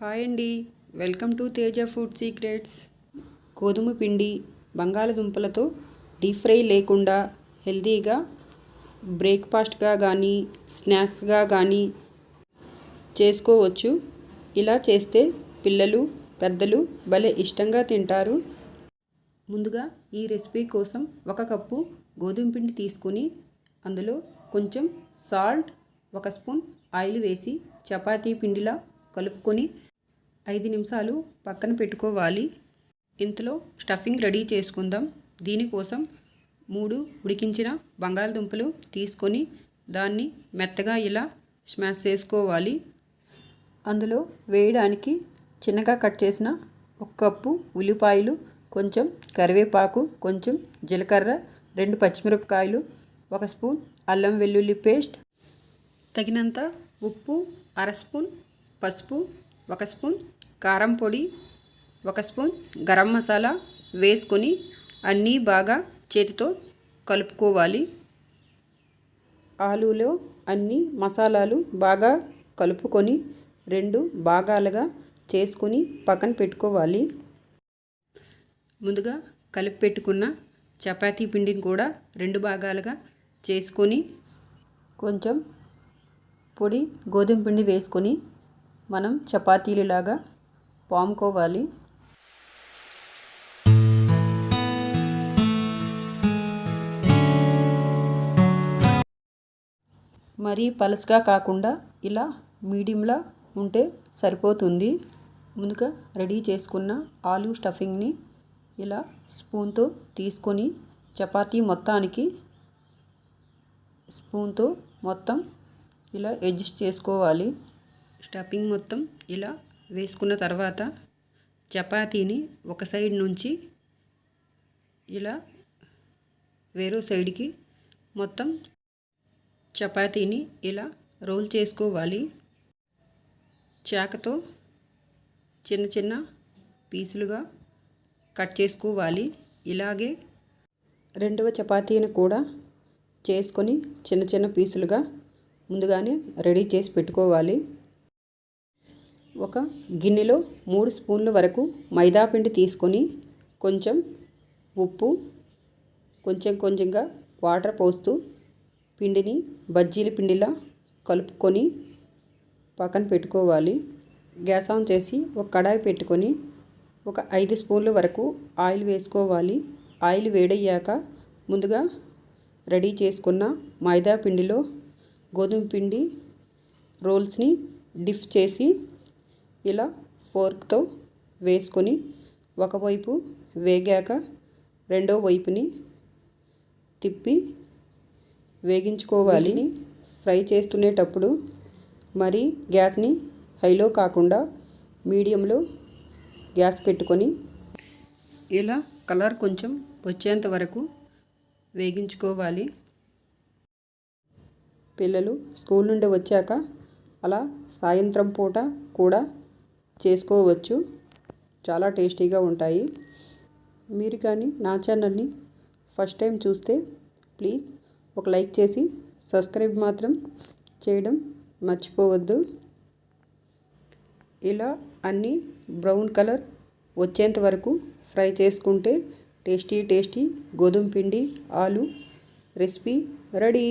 Hi అండి. Welcome to Teja food secrets. గోధుమ పిండి బంగాళదుంపలతో డీప్ ఫ్రై లేకుండా హెల్తీగా బ్రేక్ఫాస్ట్గా కానీ స్నాక్స్గా కానీ చేసుకోవచ్చు. ఇలా చేస్తే పిల్లలు పెద్దలు భలే ఇష్టంగా తింటారు. ముందుగా ఈ రెసిపీ కోసం ఒక కప్పు గోధుమ పిండి తీసుకొని అందులో కొంచెం సాల్ట్ ఒక స్పూన్ ఆయిల్ వేసి చపాతీ పిండిలా కలుపుకొని ఐదు నిమిషాలు పక్కన పెట్టుకోవాలి. ఇంతలో స్టఫింగ్ రెడీ చేసుకుందాం. దీనికోసం మూడు ఉడికించిన బంగాళదుంపలు తీసుకొని దాన్ని మెత్తగా ఇలా స్మాష్ చేసుకోవాలి. అందులో వేయడానికి చిన్నగా కట్ చేసిన ఒక కప్పు ఉల్లిపాయలు కొంచెం కరివేపాకు కొంచెం జీలకర్ర రెండు పచ్చిమిరపకాయలు ఒక స్పూన్ అల్లం వెల్లుల్లి పేస్ట్ తగినంత ఉప్పు అర స్పూన్ పసుపు ఒక స్పూన్ కారం పొడి ఒక స్పూన్ గరం మసాలా వేసుకొని అన్నీ బాగా చేతితో కలుపుకోవాలి. ఆలులో అన్ని మసాలాలు బాగా కలుపుకొని రెండు భాగాలుగా చేసుకొని పక్కన పెట్టుకోవాలి. ముందుగా కలిపి పెట్టుకున్న చపాతీ పిండిని కూడా రెండు భాగాలుగా చేసుకొని కొంచెం పొడి గోధుమ పిండి వేసుకొని మనం చపాతీలులాగా పాముకోవాలి. మరీ పలసగా కాకుండా ఇలా మీడియంలా ఉంటే సరిపోతుంది. ముందుగా రెడీ చేసుకున్న ఆలు స్టఫింగ్ని ఇలా స్పూన్తో తీసుకొని చపాతీ మొత్తానికి స్పూన్తో మొత్తం ఇలా అడ్జస్ట్ చేసుకోవాలి. స్టఫింగ్ మొత్తం ఇలా వేసుకున్న తర్వాత చపాతీని ఒక సైడ్ నుంచి ఇలా వేరే సైడ్కి మొత్తం చపాతీని ఇలా రోల్ చేసుకోవాలి. చాకతో చిన్న చిన్న పీసులుగా కట్ చేసుకోవాలి. ఇలాగే రెండవ చపాతీని కూడా చేసుకొని చిన్న చిన్న పీసులుగా ముందుగానే రెడీ చేసి పెట్టుకోవాలి. ఒక గిన్నెలో మూడు స్పూన్ల వరకు మైదాపిండి తీసుకొని కొంచెం ఉప్పు కొంచెం కొంచెంగా వాటర్ పోస్తూ పిండిని బజ్జీల పిండిలా కలుపుకొని పక్కన పెట్టుకోవాలి. గ్యాస్ ఆన్ చేసి ఒక కడాయి పెట్టుకొని ఒక ఐదు స్పూన్ల వరకు ఆయిల్ వేసుకోవాలి. ఆయిల్ వేడయ్యాక ముందుగా రెడీ చేసుకున్న మైదా పిండిలో గోధుమ పిండి రోల్స్ని డిఫ్ చేసి ఇలా ఫోర్క్తో వేసుకొని ఒకవైపు వేగాక రెండో వైపుని తిప్పి వేగించుకోవాలి. ఫ్రై చేస్తునేటప్పుడు మరి గ్యాస్ని హైలో కాకుండా మీడియంలో గ్యాస్ పెట్టుకొని ఇలా కలర్ కొంచెం వచ్చేంత వరకు వేగించుకోవాలి. పిల్లలు స్కూల్ నుండి వచ్చాక అలా సాయంత్రం పూట కూడా చేసుకోవచ్చు. చాలా టేస్టీగా ఉంటాయి. మీరు కానీ నా ఛానల్ని ఫస్ట్ టైం చూస్తే ప్లీజ్ ఒక లైక్ చేసి సబ్స్క్రైబ్ మాత్రం చేయడం మర్చిపోవద్దు. ఇలా అన్నీ బ్రౌన్ కలర్ వచ్చేంత వరకు ఫ్రై చేసుకుంటే టేస్టీ టేస్టీ గోధుమ పిండి ఆలు రెసిపీ రెడీ.